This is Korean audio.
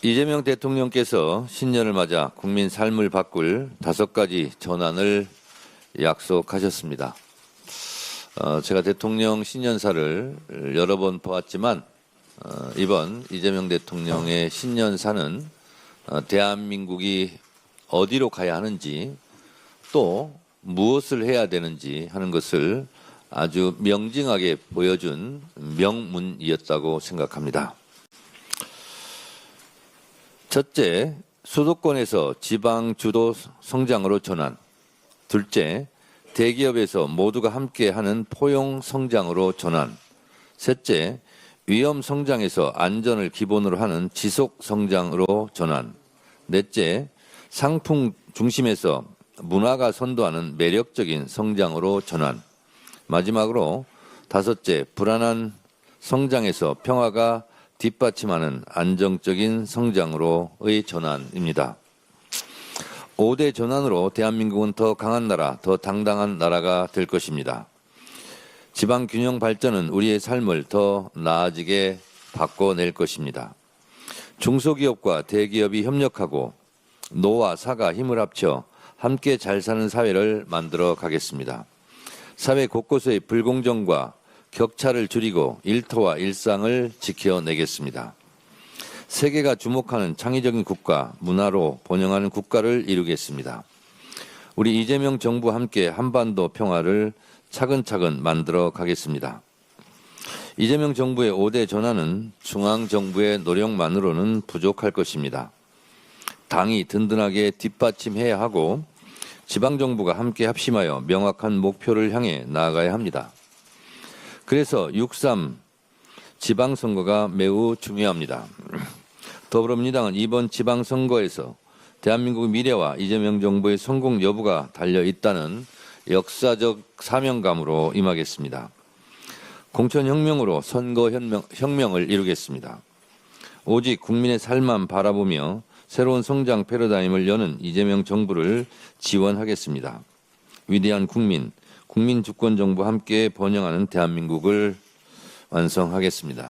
이재명 대통령께서 신년을 맞아 국민 삶을 바꿀 다섯 가지 전환을 약속하셨습니다. 어, 제가 대통령 신년사를 여러 번 보았지만 어, 이번 이재명 대통령의 신년사는 어, 대한민국이 어디로 가야 하는지 또 무엇을 해야 되는지 하는 것을 아주 명징하게 보여준 명문이었다고 생각합니다. 첫째, 수도권에서 지방 주도 성장으로 전환. 둘째, 대기업에서 모두가 함께 하는 포용 성장으로 전환. 셋째, 위험 성장에서 안전을 기본으로 하는 지속 성장으로 전환. 넷째, 상품 중심에서 문화가 선도하는 매력적인 성장으로 전환. 마지막으로 다섯째, 불안한 성장에서 평화가 뒷받침하는 안정적인 성장으로의 전환입니다. 5대 전환으로 대한민국은 더 강한 나라, 더 당당한 나라가 될 것입니다. 지방 균형 발전은 우리의 삶을 더 나아지게 바꿔낼 것입니다. 중소기업과 대기업이 협력하고 노와 사가 힘을 합쳐 함께 잘 사는 사회를 만들어 가겠습니다. 사회 곳곳의 불공정과 격차를 줄이고 일터와 일상을 지켜내겠습니다. 세계가 주목하는 창의적인 국가, 문화로 번영하는 국가를 이루겠습니다. 우리 이재명 정부 함께 한반도 평화를 차근차근 만들어 가겠습니다. 이재명 정부의 5대 전환은 중앙 정부의 노력만으로는 부족할 것입니다. 당이 든든하게 뒷받침해야 하고 지방 정부가 함께 합심하여 명확한 목표를 향해 나아가야 합니다. 그래서 6.3 지방선거가 매우 중요합니다. 더불어민주당은 이번 지방선거에서 대한민국의 미래와 이재명 정부의 성공 여부가 달려 있다는 역사적 사명감으로 임하겠습니다. 공천혁명으로 선거혁명을 이루겠습니다. 오직 국민의 삶만 바라보며 새로운 성장 패러다임을 여는 이재명 정부를 지원하겠습니다. 위대한 국민, 국민 주권 정부 함께 번영하는 대한민국을 완성하겠습니다.